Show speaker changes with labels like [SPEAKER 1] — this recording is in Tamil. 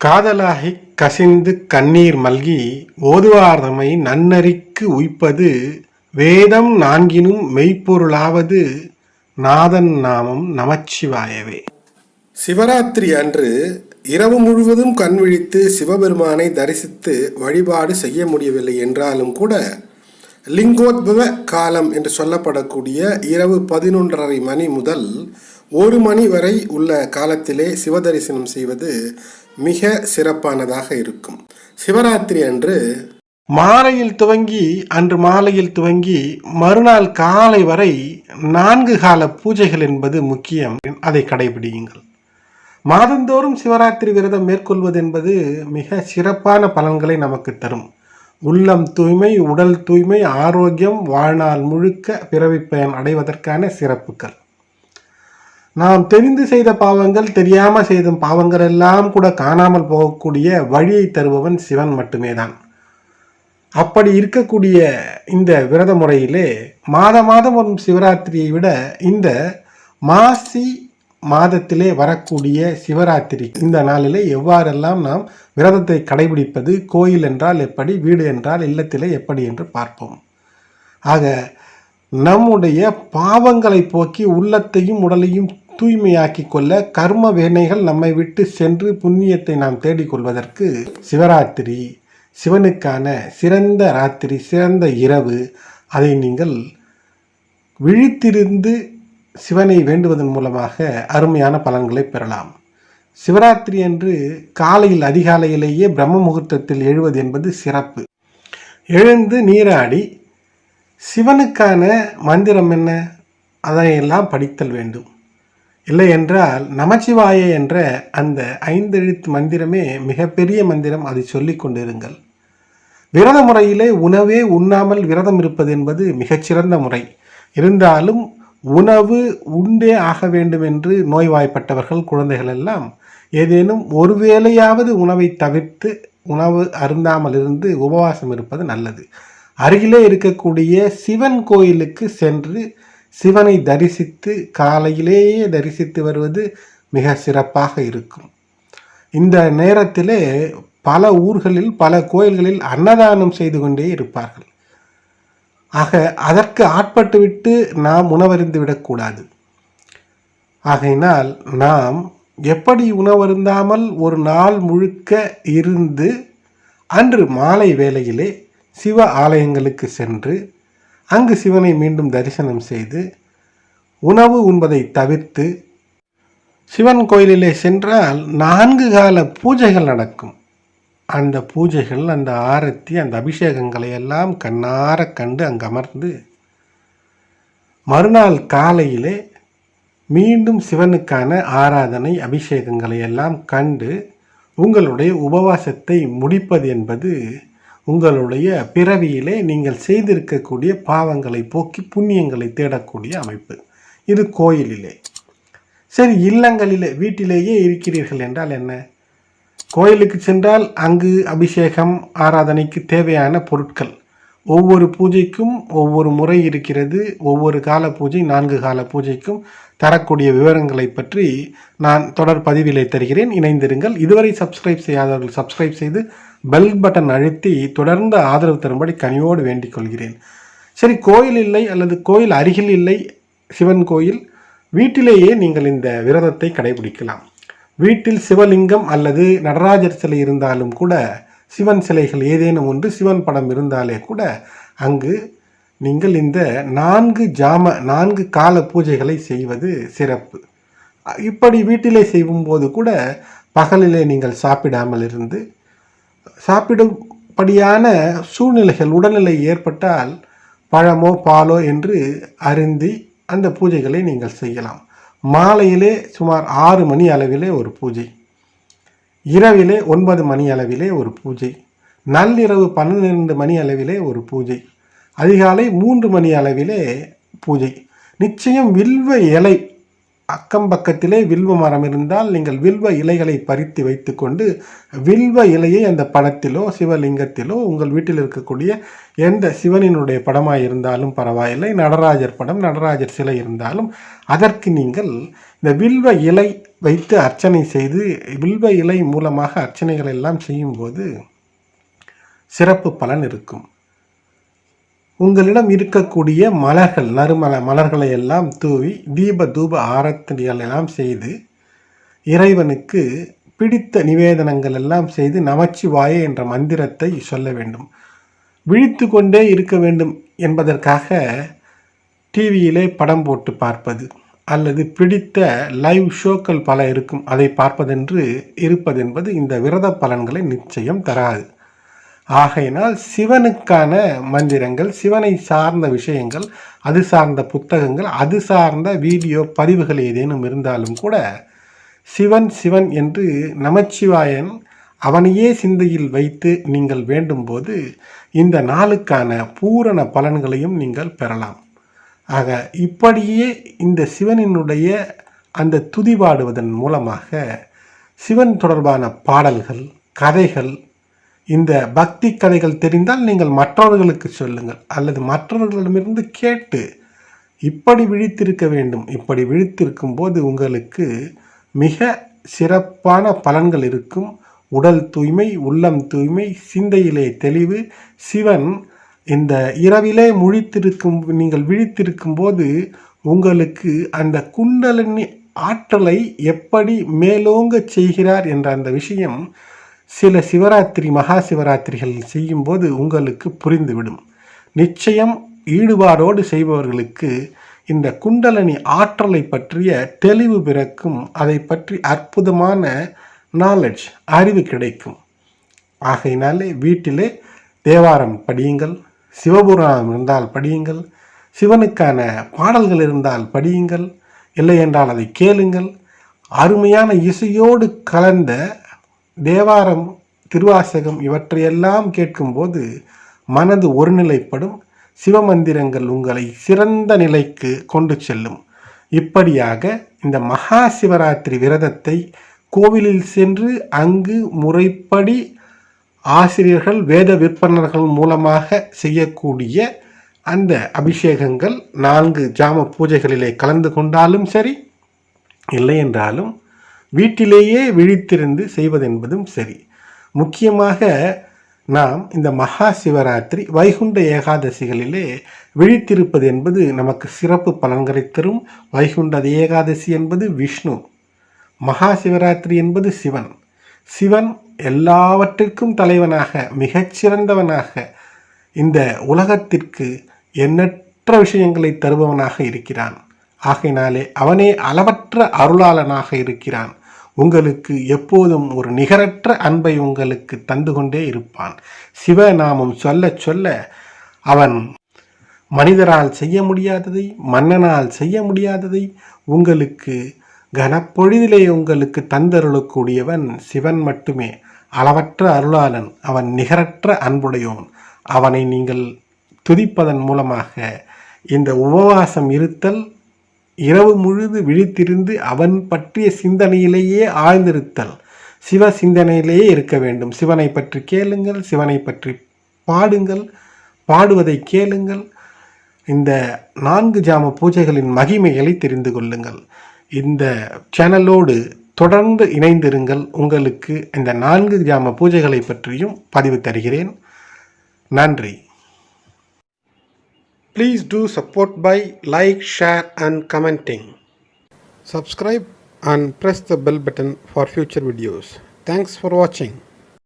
[SPEAKER 1] காதலாகி கசிந்து கண்ணீர் மல்கி ஓதுவார்தமை நன்னறிக்கு உய்ப்பது வேதம் நான்கினும் மெய்ப்பொருளாவது நாதன் நாமம் நமச்சிவாயவே.
[SPEAKER 2] சிவராத்திரி அன்று இரவு முழுவதும் கண் விழித்து சிவபெருமானை தரிசித்து வழிபாடு செய்ய முடியவில்லை என்றாலும் கூட லிங்கோத்பவ காலம் என்று சொல்லப்படக்கூடிய இரவு பதினொன்றரை மணி முதல் ஒரு மணி வரை உள்ள காலத்திலே சிவதரிசனம் செய்வது மிக சிறப்பானதாக இருக்கும். சிவராத்திரி அன்று
[SPEAKER 1] மாலையில் துவங்கி அன்று மாலையில் துவங்கி மறுநாள் காலை வரை நான்கு கால பூஜைகள் என்பது முக்கியம். அதை கடைபிடியுங்கள். மாதந்தோறும் சிவராத்திரி விரதம் மேற்கொள்வது என்பது மிக சிறப்பான பலன்களை நமக்கு தரும். உள்ளம் தூய்மை உடல் தூய்மை ஆரோக்கியம் வாழ்நாள் முழுக்க பிறவி பயன் அடைவதற்கான சிறப்புகள். நாம் தெரிந்து செய்த பாவங்கள் தெரியாம செய்த பாவங்கள் எல்லாம் கூட காணாமல் போகக்கூடிய வழியை தருபவன் சிவன் மட்டுமே தான் அப்படி இருக்கக்கூடிய இந்த விரத முறையிலே மாத மாதம் வரும் சிவராத்திரியை விட இந்த மாசி மாதத்திலே வரக்கூடிய சிவராத்திரி இந்த நாளிலே எவ்வாறெல்லாம் நாம் விரதத்தை கடைபிடிப்பது கோயில் என்றால் எப்படி வீடு என்றால் இல்லத்திலே எப்படி என்று பார்ப்போம். ஆக நம்முடைய பாவங்களை போக்கி உள்ளத்தையும் உடலையும் தூய்மையாக்கி கொள்ள கர்ம வேனைகள் நம்மை விட்டு சென்று புண்ணியத்தை நாம் தேடிக்கொள்வதற்கு சிவராத்திரி சிவனுக்கான சிறந்த ராத்திரி சிறந்த இரவு. அதை நீங்கள் விழித்திருந்து சிவனை வேண்டுவதன் மூலமாக அருமையான பலன்களை பெறலாம். சிவராத்திரி அன்று காலையில் அதிகாலையிலேயே பிரம்ம முகூர்த்தத்தில் எழுவது என்பது சிறப்பு. எழுந்து நீராடி சிவனுக்கான மந்திரம் என்ன? அதையெல்லாம் படித்தல் வேண்டும். இல்லை என்றால் நமச்சிவாய என்ற அந்த ஐந்தெழுத்து மந்திரமே மிகப்பெரிய மந்திரம் அதை சொல்லிக் கொண்டிருங்கள். விரத முறையிலே உணவே உண்ணாமல் விரதம் இருப்பது என்பது மிகச்சிறந்த முறை. இருந்தாலும் உணவு உண்டே ஆக வேண்டும் என்று நோய்வாய்ப்பட்டவர்கள் குழந்தைகள் எல்லாம் ஏதேனும் ஒரு வேளையாவது உணவை தவிர்த்து உணவு அருந்தாமல் இருந்து உபவாசம் இருப்பது நல்லது. அருகிலே இருக்கக்கூடிய சிவன் கோயிலுக்கு சென்று சிவனை தரிசித்து காலையிலேயே தரிசித்து வருவது மிக சிறப்பாக இருக்கும். இந்த நேரத்திலே பல ஊர்களில் பல கோயில்களில் அன்னதானம் செய்து கொண்டே இருப்பார்கள். ஆக அதற்கு ஆட்பட்டுவிட்டு நாம் உணவருந்து விடக்கூடாது. ஆகையினால் நாம் எப்படி உணவருந்தாமல் ஒரு நாள் முழுக்க இருந்து அன்று மாலை வேளையிலே சிவ ஆலயங்களுக்கு சென்று அங்கு சிவனை மீண்டும் தரிசனம் செய்து உணவு உண்பதை தவிர்த்து சிவன் கோயிலிலே சென்றால் நான்கு கால பூஜைகள் நடக்கும். அந்த பூஜைகள் அந்த ஆரத்தி அந்த அபிஷேகங்களை எல்லாம் கண்ணார கண்டு அங்கு அமர்ந்து மறுநாள் காலையிலே மீண்டும் சிவனுக்கான ஆராதனை அபிஷேகங்களை எல்லாம் கண்டு உங்களுடைய உபவாசத்தை முடிப்பது என்பது உங்களுடைய பிறவியிலே நீங்கள் செய்திருக்கக்கூடிய பாவங்களை போக்கி புண்ணியங்களை தேடக்கூடிய அமைப்பு. இது கோயிலிலே. சரி இல்லங்களிலே வீட்டிலேயே இருக்கிறீர்கள் என்றால் என்ன? கோயிலுக்கு சென்றால் அங்கு அபிஷேகம் ஆராதனைக்கு தேவையான பொருட்கள் ஒவ்வொரு பூஜைக்கும் ஒவ்வொரு முறை இருக்கிறது. ஒவ்வொரு கால பூஜை நான்கு கால பூஜைக்கும் தரக்கூடிய விவரங்களை பற்றி நான் தொடர் பதிவிலே தருகிறேன். இணைந்திருங்கள். இதுவரை சப்ஸ்கிரைப் செய்யாதவர்கள் சப்ஸ்கிரைப் செய்து பெல் பட்டன் அழுத்தி தொடர்ந்து ஆதரவு தரும்படி கனியோடு வேண்டிக் கொள்கிறேன். சரி கோயில் இல்லை அல்லது கோயில் அருகில் இல்லை. சிவன் கோயில். வீட்டிலேயே நீங்கள் இந்த விரதத்தை கடைபிடிக்கலாம். வீட்டில் சிவலிங்கம் அல்லது நடராஜர் சிலை இருந்தாலும் கூட சிவன் சிலைகள் ஏதேனும் ஒன்று சிவன் படம் இருந்தாலே கூட அங்கு நீங்கள் இந்த நான்கு ஜாம நான்கு கால பூஜைகளை செய்வது சிறப்பு. இப்படி வீட்டிலே செய்யும்போது கூட பகலிலே நீங்கள் சாப்பிடாமல் இருந்து சாப்பிடும்படியான சூழ்நிலைகள் உடல்நிலை ஏற்பட்டால் பழமோ பாலோ என்று அருந்தி அந்த பூஜைகளை நீங்கள் செய்யலாம். மாலையிலே சுமார் ஆறு மணி அளவிலே ஒரு பூஜை. இரவிலே ஒன்பது மணி அளவிலே ஒரு பூஜை நள்ளிரவு பன்னிரெண்டு மணி அளவிலே ஒரு பூஜை அதிகாலை மூன்று மணி அளவிலே பூஜை. நிச்சயம் வில்வ இலை அக்கம் பக்கத்திலே வில்வ மரம் இருந்தால் நீங்கள் வில்வ இலைகளை பறித்து வைத்துக்கொண்டு வில்வ இலையை அந்த படத்திலோ சிவலிங்கத்திலோ உங்கள் வீட்டில் இருக்கக்கூடிய எந்த சிவனினுடைய படமாக இருந்தாலும் பரவாயில்லை. நடராஜர் படம் நடராஜர் சிலை இருந்தாலும் அதற்கு நீங்கள் இந்த வில்வ இலை வைத்து அர்ச்சனை செய்து வில்வ இலை மூலமாக அர்ச்சனைகள் எல்லாம் செய்யும்போது சிறப்பு பலன் இருக்கும். உங்களிடம் இருக்கக்கூடிய மலர்கள் நறுமல மலர்களை எல்லாம் தூவி தீப தூப ஆரத்தனைகள் எல்லாம் செய்து இறைவனுக்கு பிடித்த நிவேதனங்கள் எல்லாம் செய்து நமச்சிவாய என்ற மந்திரத்தை சொல்ல வேண்டும். விழித்து கொண்டே இருக்க வேண்டும் என்பதற்காக டிவியிலே படம் போட்டு பார்ப்பது. அல்லது பிடித்த லைவ் ஷோக்கள் பல இருக்கும். அதை பார்ப்பதென்று இருப்பதென்பது இந்த விரத பலன்களை நிச்சயம் தராது. ஆகையினால் சிவனுக்கான மந்திரங்கள் சிவனை சார்ந்த விஷயங்கள் அது சார்ந்த புத்தகங்கள் அது சார்ந்த வீடியோ பதிவுகள் ஏதேனும் இருந்தாலும் கூட சிவன் சிவன் என்று நமச்சிவாயன் அவனையே சிந்தையில் வைத்து நீங்கள் வேண்டும்போது இந்த நாளுக்கான பூரண பலன்களையும் நீங்கள் பெறலாம். ஆக இப்படியே இந்த சிவனினுடைய அந்த துதி பாடுவதன் மூலமாக சிவன் தொடர்பான பாடல்கள் கதைகள் இந்த பக்தி கதைகள் தெரிந்தால் நீங்கள் மற்றவர்களுக்கு சொல்லுங்கள். அல்லது மற்றவர்களிடமிருந்து கேட்டு இப்படி விழித்திருக்க வேண்டும். இப்படி விழித்திருக்கும் போது உங்களுக்கு மிக சிறப்பான பலன்கள் இருக்கும். உடல் தூய்மை உள்ளம் தூய்மை சிந்தையிலே தெளிவு. சிவன் இந்த இரவிலே முழித்திருக்கும் நீங்கள் விழித்திருக்கும் போது உங்களுக்கு அந்த குண்டலினி ஆற்றலை எப்படி மேலோங்க செய்கிறார் என்ற அந்த விஷயம் சில சிவராத்திரி மகா சிவராத்திரிகள் செய்யும்போது உங்களுக்கு புரிந்துவிடும். நிச்சயம் ஈடுபாடோடு செய்பவர்களுக்கு இந்த குண்டலனி ஆற்றலை பற்றிய தெளிவு பிறக்கும் அதை பற்றி அற்புதமான நாலெட்ஜ் அறிவு கிடைக்கும். ஆகையினாலே வீட்டிலே தேவாரம் படியுங்கள் சிவபுராணம் இருந்தால் படியுங்கள். சிவனுக்கான பாடல்கள் இருந்தால் படியுங்கள். இல்லை என்றால் அதை கேளுங்கள். அருமையான இசையோடு கலந்த தேவாரம் திருவாசகம் இவற்றையெல்லாம் கேட்கும்போது மனது ஒருநிலைப்படும். சிவமந்திரங்கள் உங்களை சிறந்த நிலைக்கு கொண்டு செல்லும். இப்படியாக இந்த மகா சிவராத்திரி விரதத்தை கோவிலில் சென்று அங்கு முறைப்படி ஆசிரியர்கள் வேத விற்பனர்கள் மூலமாக செய்யக்கூடிய அந்த அபிஷேகங்கள் நான்கு ஜாம பூஜைகளிலே கலந்து கொண்டாலும் சரி இல்லை என்றாலும் வீட்டிலேயே விழித்திருந்து செய்வதென்பதும் சரி. முக்கியமாக நாம் இந்த மகா சிவராத்திரி வைகுண்ட ஏகாதசிகளிலே விழித்திருப்பது என்பது நமக்கு சிறப்பு பலன்களை தரும். வைகுண்ட ஏகாதசி என்பது விஷ்ணு மகா சிவராத்திரி என்பது சிவன். சிவன் எல்லாவற்றிற்கும் தலைவனாக மிகச்சிறந்தவனாக இந்த உலகத்திற்கு எண்ணற்ற விஷயங்களை தருபவனாக இருக்கிறான். ஆகையினாலே அவனே அளவற்ற அருளாளனாக இருக்கிறான். உங்களுக்கு எப்போதும் ஒரு நிகரற்ற அன்பை உங்களுக்கு தந்து கொண்டே இருப்பான். சிவநாமம் சொல்ல சொல்ல அவன் மனிதரால் செய்ய முடியாததை மன்னனால் செய்ய முடியாததை உங்களுக்கு கனப்பொழுதிலே உங்களுக்கு தந்தருளக்கூடியவன் சிவன் மட்டுமே. அளவற்ற அருளாளன் அவன் நிகரற்ற அன்புடையோன். அவனை நீங்கள் துதிப்பதன் மூலமாக இந்த உபவாசம் இருத்தல் இரவு முழுது விழித்திருந்து அவன் பற்றிய சிந்தனையிலேயே ஆழ்ந்திருத்தல் சிவ சிந்தனையிலேயே இருக்க வேண்டும். சிவனை பற்றி கேளுங்கள் சிவனை பற்றி பாடுங்கள் பாடுவதை கேளுங்கள். இந்த நான்கு ஜாம பூஜைகளின் மகிமைகளை தெரிந்து கொள்ளுங்கள். இந்த சேனலோடு தொடர்ந்து இணைந்திருங்கள் உங்களுக்கு இந்த நான்கு கிராம பூஜைகளை பற்றியும் பதிவு தருகிறேன் நன்றி please do support by like share and commenting subscribe and press the bell button for future videos thanks for வாட்சிங்